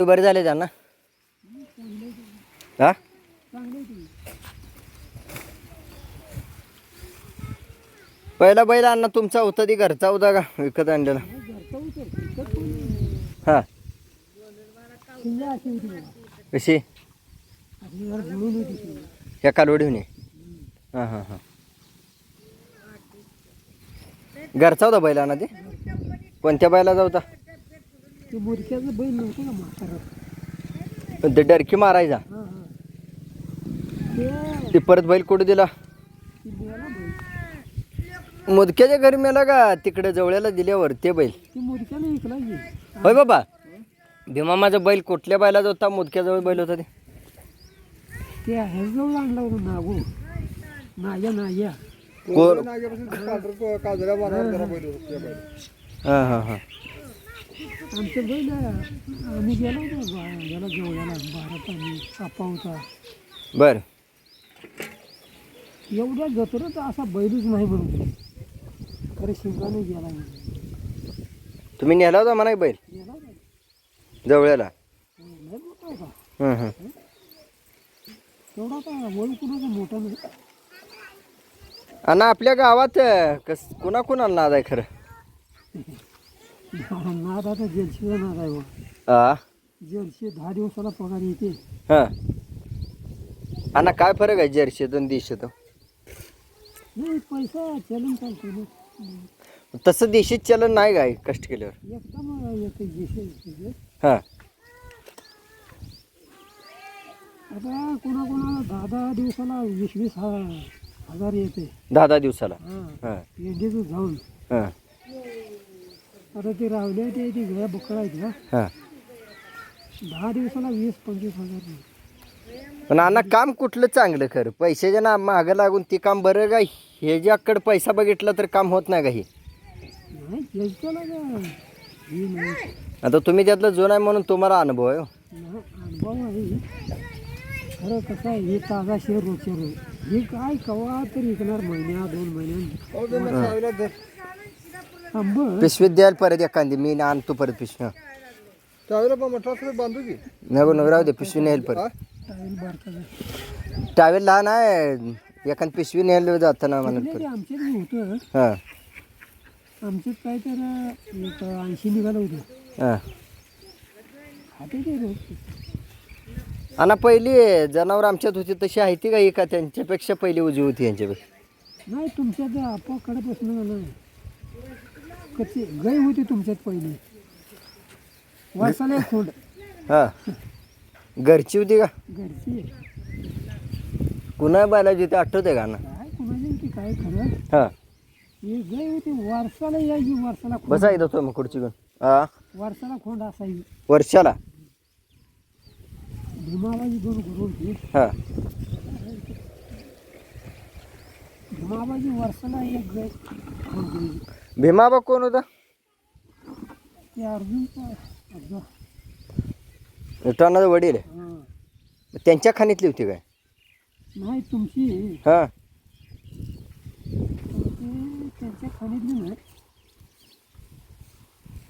बरे झाले त्यांना. हा? पहिला बैल अण्णा तुमचा होता ती घरचा होता का? विकत आणलेला. हा. कशी? ह्या कालवडीहून हां हां हां. घरचा होता बैल अण्णा ते? कोणत्या बैलाचा होता? ते मोरक्याचं बैल नव्हतं का म्हातारा? पण ते डरकी मारायचा. हां हां. ते परत बैल कुठे दिला? मुदक्याच्या घरी मेला का? तिकडे जवळ्याला दिल्यावर ते बैल होय बाबा. भीमामाचा बैल कुठल्या बैलाचा होता? मुदक्याजवळ बैल होता ते. ते ह्याजवळ आणला होता नागो. नाया नाया. कोण? हां हां हां. आमचं बैल आम्ही गेलो होतो याला जवळ्याला भारत आम्ही आप्पा होता बरं. एवढ्या जत्रेत असा बैलच नाही म्हणून. खरं शिंगाने गेला नाही. तुम्ही नेला होता म्हणा बैल? गेला नाही. जवळ्याला लय मोठा होता हं हं. तेवढा का वय कुणाचा मोठा नाही. आणि आपल्या गावात अं, कस कुणा कुणाला नाद आहे खरं? नाद आता जलशीचा नाद आहे बा हा जलशी दहा दिवसाला पगार येते. हां. आणि काय फरक आहे जर्शी दोन दिवशी तो नाही पैसा चलन चालतो ना तसं देशीच चलन नाही काय कष्ट केल्यावर? एकदम येते जसे हां. आता कोणाकोणाला दहा दहा दिवसाला वीस वीस हा- हजार येते. दहा दहा दिवसाला? हां. हां. पेंडीचं जाऊन. हां. आता ते रावले ते ते गळ्या बकळा आहेत हां. दहा दिवसाला वीस पंचवीस हजार. पण अण्णा काम कुठलं चांगलं खरं? पैशाच्या ना मागं लागून ते काम बरं का? हे ज्याकडे पैसा बघितला तर काम होत नाही का हे? नाही हे नाही. आता तुम्ही त्यातलं जुना आहे म्हणून तुम्हाला अनुभव आहे हो. नाही, अनुभव आहे. खरं कसं आहे हे ताजा शेअर रोजच्या रोज. हे काय कवा तरी विकणार? महिन्या दोन महिन्यात पिशवीत द्यायला परत एखादी मी आणतो परत पिशवी. बांधू की? नको नको राहू दे पिशवी नेल परत. टावेल लहान आहे एखादी पिशवी नेल जाताना म्हणत आमच्यात होतं हां. आमच्यात काय तर एक ऐंशी निघालं होतं. हां. आणि पहिली जनावर आमच्यात होती तशी आहे ती काही का त्यांच्यापेक्षा पहिली उजी होती यांच्यापेक्षा? नाही तुमच्यात आपोकडे प्रश्न नाही कशी गाय होती तुमच्यात पहिली? वर्षाला एक खोंड. हां. घरची होती का? घरची. कुणा बायलाची होती आठवते का ना? काय कुणाची होती काय खरं? हां. हे गाय होती वर्षाला यायची वर्षाला खोंड? बसा एकदा तो मग खुर्ची घेऊन हां. वर्षाला खोंड असायची वर्षाला. भीमाबाजी दोन गुरु होती. हां. भीमाबाजी वर्षाला एक गाय खोंड द्यायची भीमाबा कोण होता. विठ्ठलाचा वडील आहे. त्यांच्या खाणीतली होती काय? नाही तुमची. हां. तुमची त्यांच्या खाणीतली नाही.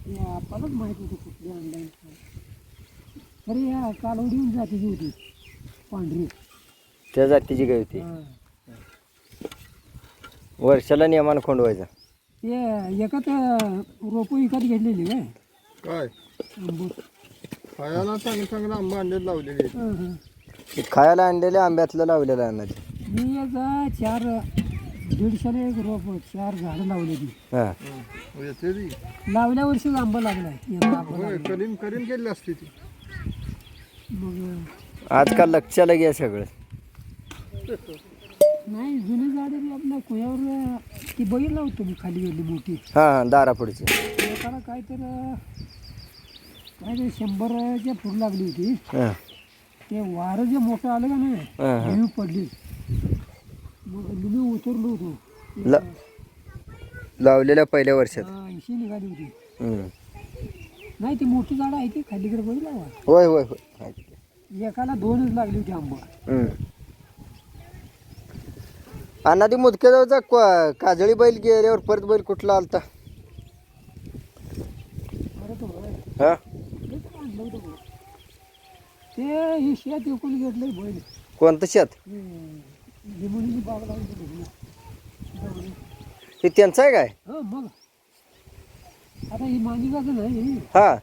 हे आपल्यालाच माहीत होतं कुठली ऑनलाईन तरी या कालवडीहून जातीची होती. पांढरी. त्या जातीची गाय होती? हां. वर्षाला नियमानं खोंडवायचा. ते एकच रोपं विकत घेतलेली काय काय. खायला चांगलं चांगलं आंबा आणलेलं लावलेले आहेत. हां, हां. खायला आणलेले आंब्यातलं लावलेलं अन्नाचे मी एक चार दीडशेला एक रोप चार झाडं लावलेली हां हं. येते ती लावल्या वर्षीच आंबा लागलाय यंदा आंबा होय लागलाय. करीन करीन केली असते ती मग आजकाल लक्षाला घ्या सगळं नाही जुनी झाडे बी आपल्या कुयावर ती बघितला होतो मी खाली गेली मोठी. हां हां दारापुढची एकाला काय तर काय ते शंभरच्या फूट लागली होती. हां. ते वारं जे मोठं आलं का नाही हां हां. लिंबू पडली. मग उतरलो होतो. ल लावलेल्या पहिल्या वर्षात. ऐंशी निघाली होती. हम्म. नाही ती मोठी झाडं आहे ती खालीकडे बघितला होय होय होय. एकाला दोनच लागली होती आंबा. हम्म. अण्णा ती मुदक्याजवळचा क- काजळी बैल गेल्यावर परत बैल कुठला आलता? हा. ते ही शेत विकून घेतलंय बैल. कोणतं शेत? हे लिंबुनीची बाग लावून दिली ना. हे त्यांचं आहे काय? हा मग. आता ही मानिकाचं नाही. हा.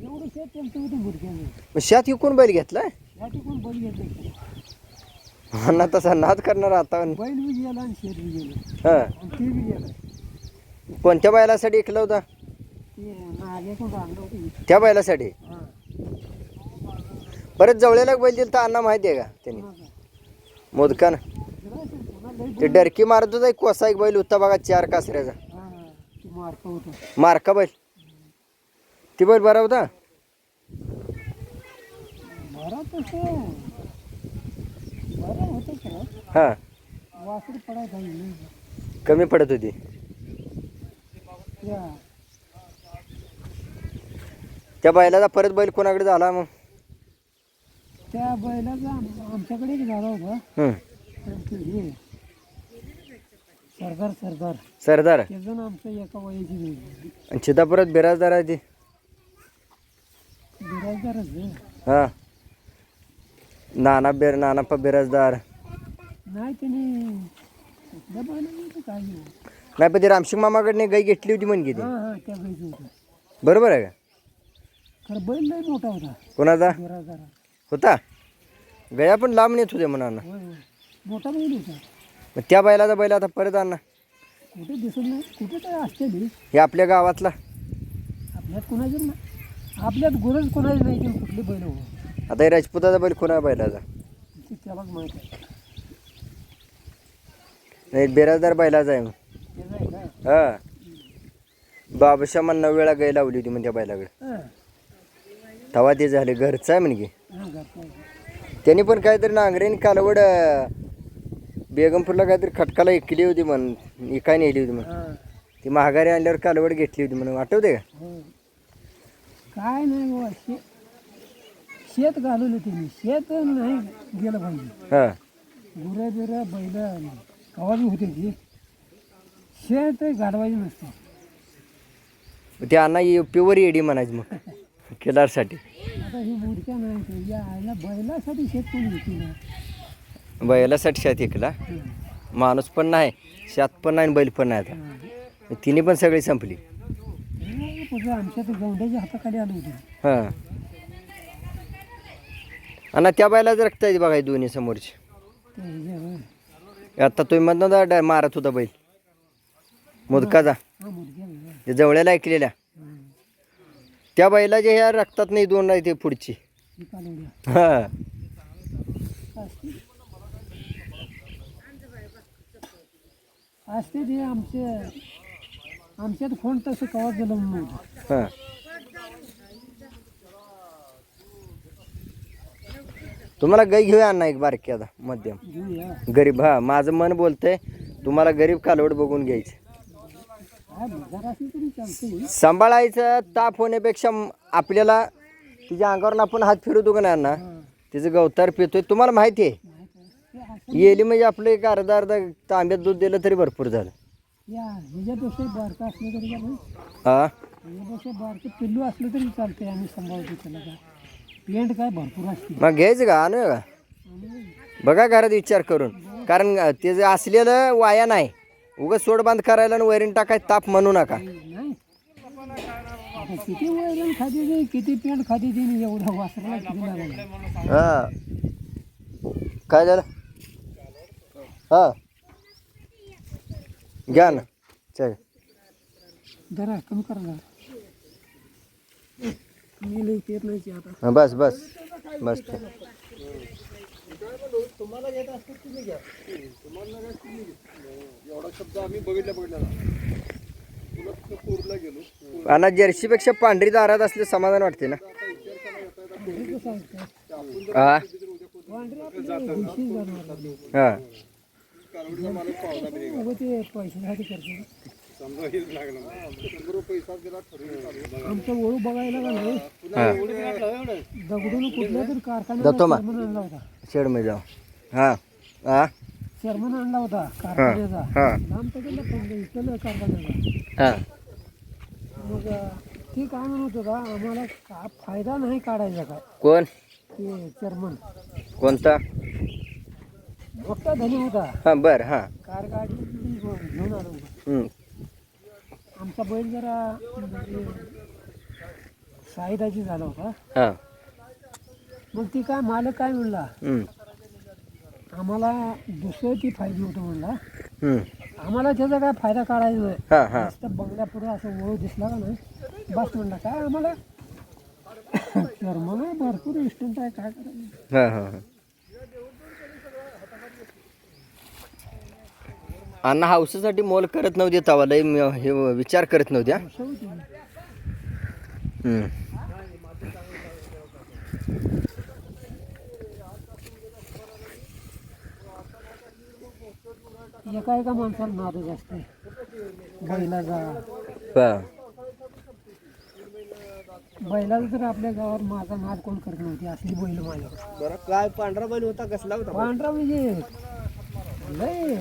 एवढं शेत त्यांचं होतं मुडक्यानं मग शेत विकून बैल घेतलाय? या ठिकाणी बैल अण्णा तसा नाद करणार आता. बैल बी गेला आणि बी गेलं. हा. ते बी गेलं. कोणत्या बैलासाठी ऐकलं होता? ते नाल्याकडून आणलं होतं. त्या बैलासाठी? हा. परत जवळेला बैल दिलं तर अण्णा माहिती आहे का त्यांनी? पुन्हा लय ते डरकी मारत होता एक कोसा एक बैल होता बघा चार कासऱ्याचा. हा, मार्क होतं. मारका बैल. ती बैल बरा होता? बरं तसं. बरं होतं खरं हा. वासर पडायचा नाही. कमी पडत होती. त्या त्या बैलाचा परत बैल कोणाकडे झाला मग? त्या बैलाचा आम- आमच्याकडे एक झाला होता. ते हे सरदार सरदार. सरदार. त्याचं नाव आमचं एका वयाची नाही आणि चिता परत बिराजदार आहे ती. बिराजदारच आहे. हा. नाना बेर नानाप्पा बिराजदार. नाही त्याने कुठल्या बैलाने काय नाही. नाही पण ती मामाकडने गाई घेतली होती म्हणजे ती. हा त्या बैलचं होतं. बरोबर आहे का? खरं बैल लय मोठा होता. कोणाचा? होता? गया पण लांब नेत होते म्हणा होय होय. मोठा बैल होता. मग त्या बैलाचा बैल आता परत आणा कुठे दिसत नाही कुठे काय असते बी हे आपल्या गावातला. आपल्यात कोणाचं ना आपल्यात गरज कोणाची नाही की कुठले बैल हो. आता हे राजपुताचा बैल कोणा बैलाचा? ते त्यालाच माहीत आहे. नाही बिराजदार बैलाचा आहे. मग. हा. बाबशा नऊ वेळा गाय लावली होती म्हणजे बैलाकडे. तवा ते झाले घरचं आहे म्हणजे. त्यांनी पण काहीतरी नांगरेने कालवड बेगमपूरला काहीतरी खटकाला इकली होती म्हण इकाय नेली होती म्हण. ती महागारी आणल्यावर कालवड घेतली होती म्हणून आठवते का? हो. काय नाही शे शेत घालवलं त्यांनी. शेत नाही गेलं पाहिजे. हा. गुरं बिरं बैल कवा बी होते ती शेत घालवायची नसते. मग ते अण्णा प्युअर एडी म्हणायची मग. केदारसाठी. आता ही मूर्त्या नाही तर या आईला बैलासाठी शेत कोणी घेतली बैलासाठी शेत ऐकला माणूस पण नाही शेत पण नाही आणि बैल पण नाही आता. तिन्ही पण सगळी संपली. पुढे आमच्या गौंड्याच्या हाताखाली आलो होते. हां. अण्णा त्या बैलाच रक्त आहे बघा हे दोन्ही समोरची. ते आता तुम्ही म्हणता ना मारत होता बैल. मुदकाचा हा जवळ्याला ऐकलेल्या. हं. त्या बैलाच्या ह्या रक्तात नाही दोन नाही ते पुढची. ही. हा असते ते आमचे आमच्यात कोण तसं कवा गेलं नव्हतं हा. तुम्हाला गाई घेऊया ना एक बारकी आता मध्यम. गरीब हा माझं मन बोलतंय तुम्हाला गरीब कालवड बघून घ्यायचं. सांभाळायचं ताप होण्यापेक्षा आपल्याला तिच्या अंगावर आपण हात फिरू का ना अण्णा? तिचं गवतार पितोय तुम्हाला माहिती आहे. येली म्हणजे आपलं एक अर्धा अर्धा तांब्यात दूध दिलं तरी भरपूर झालं. हा? पिल्लू असलं तरी चालतंय आम्ही सांभाळतो पेंट काय भरपूर असते. मग घ्यायचं का? आणूया का? आणि बघा घरात विचार करून. कारण ते जे असलेलं वाया नाही. उगाच सोडबांध करायला आणि वैरण टाकाय ताप म्हणू नका. आता किती वैरण खाते ते किती पेंट खाते ते आणि एवढं वासराला किती लागलं हा. काय झालं? हा. घ्या ना. चल. जरा कमी करा मी लई पेत नाही की आता. हा, बस बस. बस. ठीक. एवढा शब्द आम्ही बघितल्या बघितल्या तुला तिथं कोरला गेलो. आणि जर्सीपेक्षा पांढरी दारात असले समाधान वाटते ना. हा. हा. आमचं ओळू बघायला का नाही? हा. दगडून कुठल्या तरी जातो मा. आणला होता. शेडमध्ये जाऊ. हा. हा. चेअरमन आणला होता कारखान्याचा. हा. लांब तिकडला पण इकडलं कारखान्याचा. हा. मग अं, ते काय म्हणत होता आम्हाला का फायदा नाही काढायचा काय? कोण? ते चेअरमन. कोणता? मोठा धनी होता. हां बरं हां. कार गाडी घेऊन आलो. आमचा बैल जरा साईदाची झाला होता. हां. मग ती काय मालक काय म्हणला. आम्हाला दुसरं ती फायदे होतं म्हणला. आम्हाला त्याचा काय फायदा काढायचा नाही. हां हां. बंगल्यापुढे असं ओळख दिसला का नाही? बस म्हणला काय आम्हाला? तर मला भरपूर इस्टंट आहे काय करायचं? हां हां हां. अण्णा हाऊसासाठी मोल करत नव्हते तवा लय म- हे विचार करत नव्हत्या. एका एका माणसाला नादच असते बैलाचा हां. बैलाचा तर आपल्या गावात माझा नाद कोण करत नव्हती? असली बैल माझ्याकडे बरं काय पांढरा बैल होता कसला होता? पांढरा म्हणजे लय.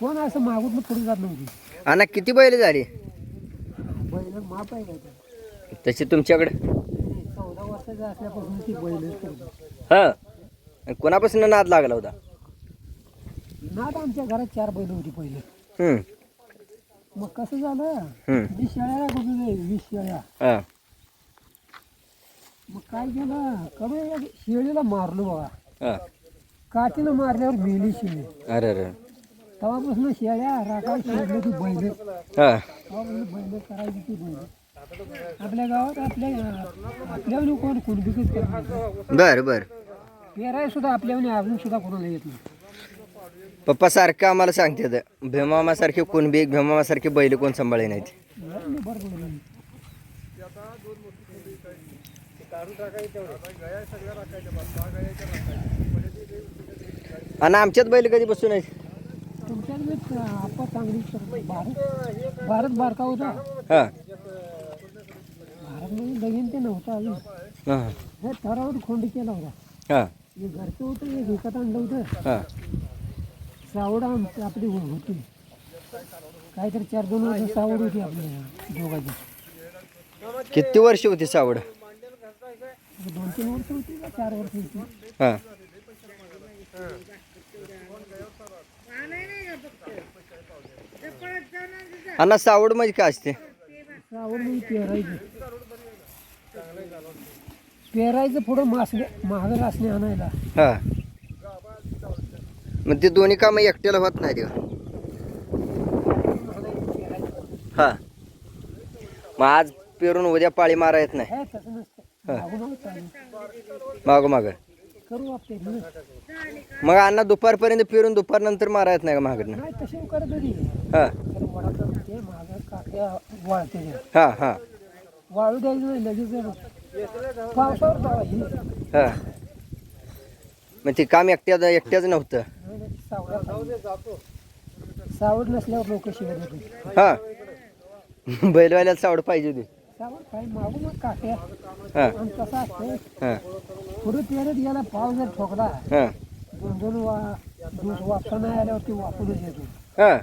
कोण असं मागून पुढे जात नव्हती. अण्णा किती बैल झाली? बैल माप आहे ते? तशी तुमच्याकडे? चौदा वर्षाचा असल्यापासून ती करतो हां. कोणापासून नाद लागला होता? नाद आमच्या घरात चार बैल होती पहिले. हं. मग कसं झालं? हं. वीस शेळ्या बघून वीस शेळ्या. हां. मग काय केलं? कमी शेळीला मारलो बघा हां. काठीनं मारल्यावर मेली शेळी. अरे अरे तेव्हापासून शेळ्या ती बैल. हां. तेव्हापासून बैल करायची ती बैल. आपल्या गावात आपल्या आपल्यावर कोण कुणबिकच करत नाही. बरं बरं. पेराय सुद्धा आपल्यावर अजून सुद्धा कोणाला येत नाही. पप्पा सारखं आम्हाला सांगते भीमामासारखे कुणबी भीमामासारखे बैल कोण सांभाळे नाहीत. बरं बोललो. आणि आमच्यात बैल कधी बसून आहेत तुमच्यात बी आपा चांगली करतो. भारत. भारत बारका होता. हां. भारत म्हणजे लगीन ते नव्हता अजून हां. हे थरावर खोंड केला होता. हां. घरचं होतं हे विकत आणलं होतं. हां. सावड आमची आपली होती. काहीतरी चार दोन वर्ष सावड होती आपल्या दोघांची. किती वर्ष होती सावड? दोन तीन वर्ष होती का चार वर्ष होती. हां. अण्णा सावड म्हणजे काय असते? सावड म्हणजे पेरायचं. पेरायचं पुढं मासले महाग असणे आणायला. हां. मग ते दोन्ही कामं एकट्याला होत नाही का? हां. मग आज पेरून उद्या पाळी मारा येत नाही. हे माग माग मग अण्णा दुपारपर्यंत फिरून दुपारनंतर मारा येत नाही का महागडनं हां. वाळते. हां हां. वाळू द्यायचं लगेच पावसावर जावा ही. मग ते काम एकट्याच एकट्याच नव्हतं. सावड नसल्यावर लोक शिवाय हां. बैलवाल्याला सावड पाहिजे होती. सावड मग काट्या. हां. आणि कसं असतंय. हां. पुढे पेरत गेला पाव जर ठोकला हां. दोन दोन वा दिवस वापसा नाही आल्यावर ती वापरूनच येतो. हां.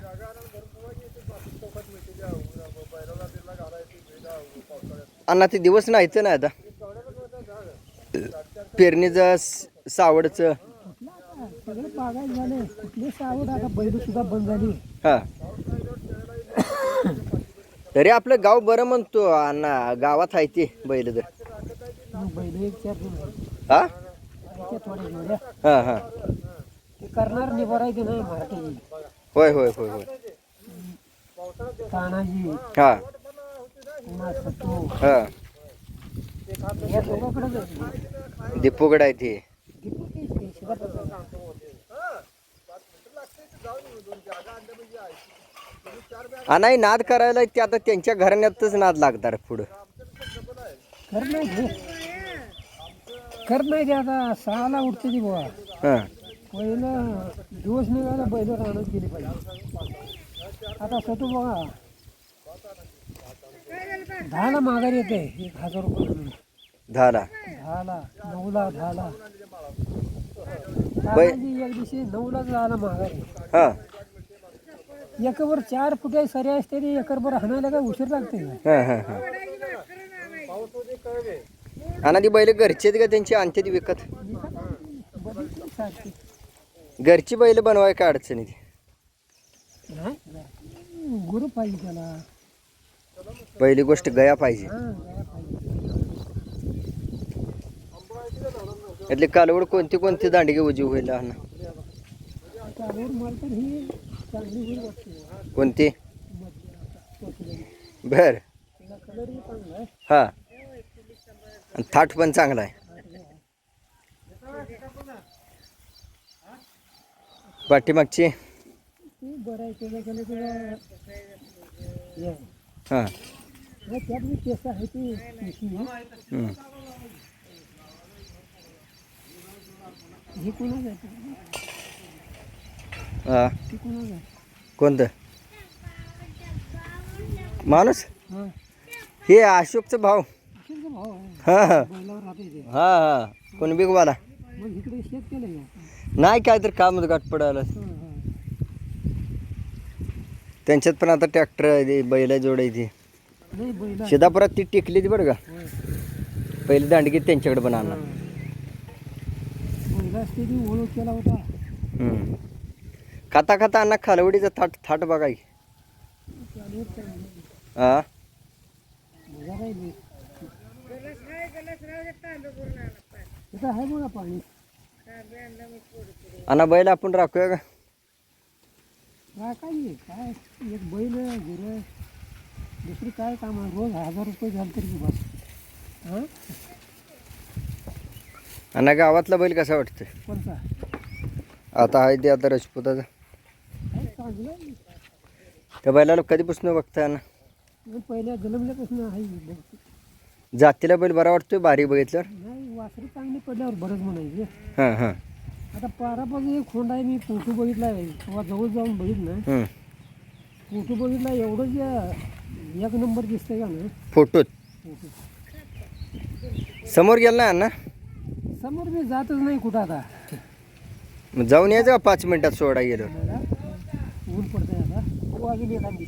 अण्णा ते दिवस नाहीत ना आता. पेरणीचं सावडचं. कुठलं आता सगळं बागायत झाले कुठली सावड आता बैल सुद्धा बंद झाली हां. तरी आपलं गाव बरं म्हणतो अण्णा. गावात आहे ते बैल तर. मग बैल एक चार दोन हा? जोड्या हां हां. ते करणार निभारायचे नाही मराठी होय होय होय होय. तानाजी. हां. हां. दीपोगड आहे ते. हा नाही नाद करायला ते आता त्यांच्या घराण्यातच नाद लागणार पुढं. कर नाही कर नाही ते आता. सहाला उठते ती बुवा. हां. पहिलं दिवस निघाला बैल राहण्यात गेली पाहिजे आता सतू बघा दहाला माघारी येते. एक हजार रुपये म्हणून. झाला दहाला नऊला दहाला. तानाजी एक दिवशी नऊला झाला माघारी. हां. एकरभर चार फुटे सरी असते ते एकरभर हाणायला काय उशीर लागते का? हां हां हां. आणि ती बैल घरचे आहेत का त्यांची आणते ती विकत? सारखी घरची बैल बनवाय काय अडचण आहे नाही गुरु पाहिजे त्याला. पहिली गोष्ट गया पाहिजे. यातली कालवड कोणती कोणती दांडगी उजी होईल लहान ही कोणती. बर. हा. थाट पण चांगला आहे. पाठीमागची? बरं हे. हा नाही, त्यात मी केस आहे ती पिशवी आहे. हम्म. ही कोणाच आहे? हा. ती कोणाच आहे? कोणतं? माणूस? हा. हे अशोकचा भाव आहे हा हा. हा हा. कोण बिगवाला मग इकडे शेत केलं का? नाही काय तर काम गाठ पडायला. त्यांच्यात पण आता ट्रॅक्टर बैला जोडायची शिदापुरात ती. टिकली ती बरं का. पहिली दांडगी त्यांच्याकडे पण आणणार. खाता खाता अण्णा खालवडीचा थाट थाट बघा. हा आहे अण्णा बैल आपण राखूया का? काय काय? काय एक बैल गुरं दुसरी काय काम? रोज हजार रुपये झालं तरी बस. हां? अण्णा गावातला बैल कसा वाटतोय? कोणता? आता आहे ते आता राजपुताचा. काय चांगलं. आहे. त्या बैलाला कधीपासून बघताय मी पहिल्या जन्मल्यापासून आहे बघ. जातीला बैल बरा वाटतोय? बारीक बघितल्यावर? नाही वासरी चांगली पडल्यावर बरंच म्हणायचे. हां हां. आता पारापासून एक खोंड आहे मी फोटो बघितला आहे. तेव्हा जवळ जाऊन बघितलं. हम्म. फोटो बघितला एवढं जे एक नंबर दिसतंय का ना फोटोत फोटो. समोर गेला ना अण्णा? समोर मी जातच नाही कुठं आता. मग जाऊन यायचं का पाच मिनिटात सोडा गेलो? मला ऊन पडतंय आता. हो अजून एखादी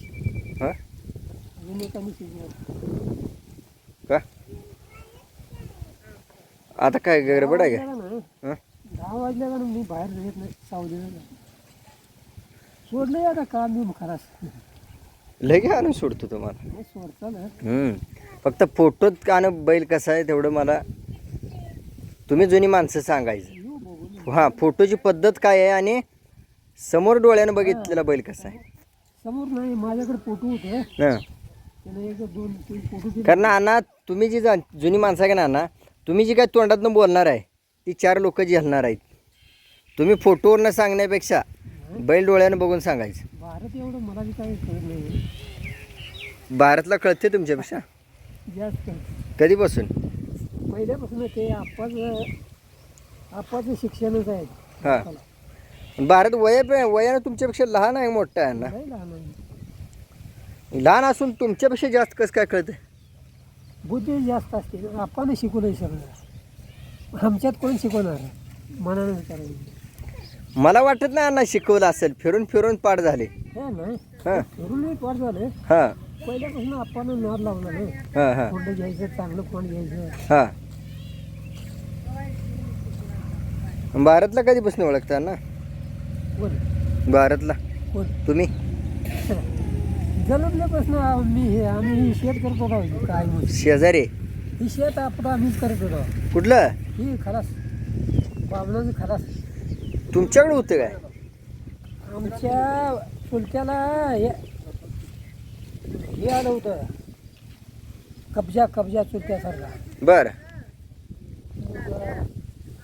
हां? अजून एखादी शिजणार का? आता काय गडबड आहे का? ना, हां? दहा वाजल्या का ना मी बाहेर जात नाही सावलीला सोडलंय आता काम मी खराच लगे आणून सोडतो तुम्हाला. नाही सोडता ना. हम्म. फक्त फोटोत कानं बैल कसा आहे तेवढं मला तुम्ही जुनी माणसं सांगायचं. येऊ हां फोटोची पद्धत काय आहे आणि समोर डोळ्यानं बघितलेला बैल कसा आहे? समोर नाही माझ्याकडे फोटो होते. हां. त्याने एक दोन तीन फोटो दिले. कारण अण्णा तुम्ही जी जा जुनी माणसं आहे का ना अण्णा तुम्ही जी काय तोंडातनं बोलणार आहे ती चार लोक जी हलणार आहेत. तुम्ही फोटोवरनं सांगण्यापेक्षा बैल डोळ्यानं बघून सांगायचं. भारत एवढं मला बी काही कळत नाही. भारतला कळते तुमच्यापेक्षा? जास्त कधीपासून? पहिल्यापासून ते आप्पाच आप्पाचं शिक्षणच आहे. हां. भारत वया वयानं तुमच्यापेक्षा लहान आहे मोठा आहे ना? लहान आहे. लहान असून तुमच्यापेक्षा जास्त कसं काय कळतं बुद्धी जास्त असते. आपण शिकू नाही शकणार. आमच्यात कोण शिकवणार? मनानं करायचं मला वाटत नाही अण्णा शिकवलं असेल. फिरून फिरून पाठ झाले. हे नाही हां. फिरून पार झालं. हां. पहिल्यापासून आपण नाद लावला नाही. हां हां. कोंड घ्यायचं चांगलं कोंड घ्यायचं? हां. भारतला कधीपासून ओळखता ना कोण? भारतला. कोण? तुम्ही? जन्मल्यापासून आम्ही हे आम्ही ही शेत करत होतो काय म्हणून. शेजारी. ही शेत आपलं आम्हीच करत होतो. कुठलं? ही खलास. बाबणाचं खलास. तुमच्याकडे होतं काय? आमच्या चुलत्याला हे हे आलं होतं. कब्जा कब्जा चुलत्यासारखा. बरं.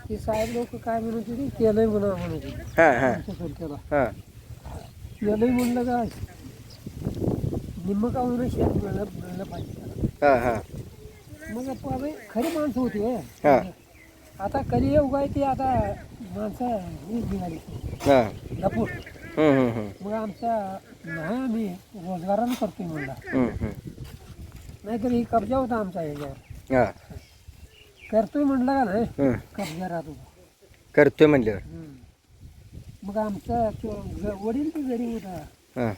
ते साहेब लोक काय म्हणत होते केलंय म्हणा म्हणत होते. हां हां. आमच्या चुलत्याला हां. केलंय म्हणलं का निम्म का म्हणून शेत मिळलं मिळलं पाहिजे. त्याला. हां हां. मग पावे खरी माणसं होती. हे. हा. आता कधी काय ते आता माणसं हीच निघाली हां. लपूट हम्म, हम्म, हम्म. मग आमच्या नाही आम्ही रोजगारानं करतोय म्हणला. हम्म, हम्म. नाहीतर ही कब्जा होता आमचा याच्यावर. हां. करतोय म्हणलं का नाही? हम्म. कब्जा राहत. होता करतोय म्हणल्यावर. मग आमचा तो ग- वडील बी गरीब होता. हां.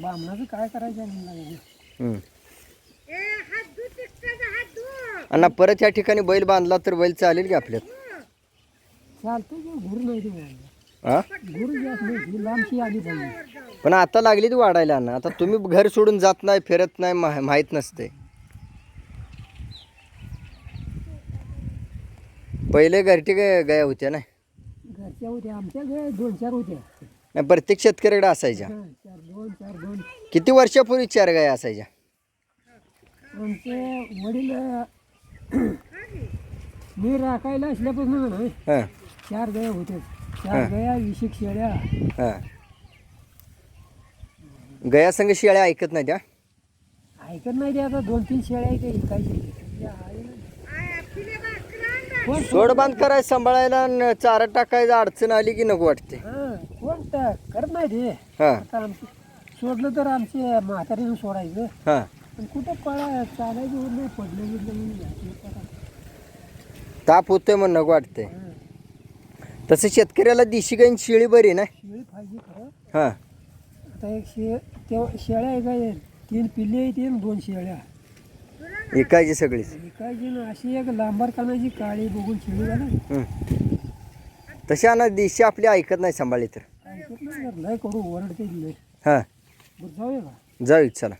बामणाचं काय करायचं म्हणलं? हम्म. आणि परत या ठिकाणी बैल बांधला तर बैल चालेल की आपल्यात? चालतं की घुर नाही ते हा घुर जास्त नाही लांबशी आली पाहिजे पण आता लागली ती वाढायला ना आता तुम्ही घर सोडून जात नाही फिरत नाही मा- माहीत नसते. पहिले घरटी गाया होत्या ना? घरच्या होत्या आमच्या घरी दोन चार होत्या. नाही, प्रत्येक शेतकऱ्याकडे असायच्या. हा, चार दोन चार दोन. किती वर्षापूर्वी चार गाया असायच्या? आमचे वडील अं, मी राखायला असल्यापासून ना हां. चार गाया होत्या चार गाया एक शेळ्या हां. गया संघ शिळ्या ऐकत नाही त्या? ऐकत नाही ते आता दोन तीन शेळ्या आहेत ते कोण सोड बांध करायचं सांभाळायला न चारा टाकायचं अडचण आली की नको वाटते. हां कोण करत नाही ते. हां. आता आमचं सोडलं तर आमचे म्हातारीनं सोडायचं. हां. पण कुठं पळा चालायचं होत नाही पडलं बिडलं म्हणून घ्यायचं पळा. ताप होतोय म्हणून नको वाटतंय. हां. तसं शेतकऱ्याला देशी गाईन शिळी बरी ना? शेळी पाहिजे खरं. हां. आता एक शे त्या शेळ्या आहे काय? तीन पिल्ले आहेत आणि दोन शेळ्या. विकायची सगळीच. एकाची ना अशी एक लांबर कानाची काळी बघून शेळी झाला. हं. तशा ना देशी आपली ऐकत नाही सांभाळली तर. ऐकत नाही लय करू ओरडते लय. हां. बरं जाऊया का? जाऊ चला.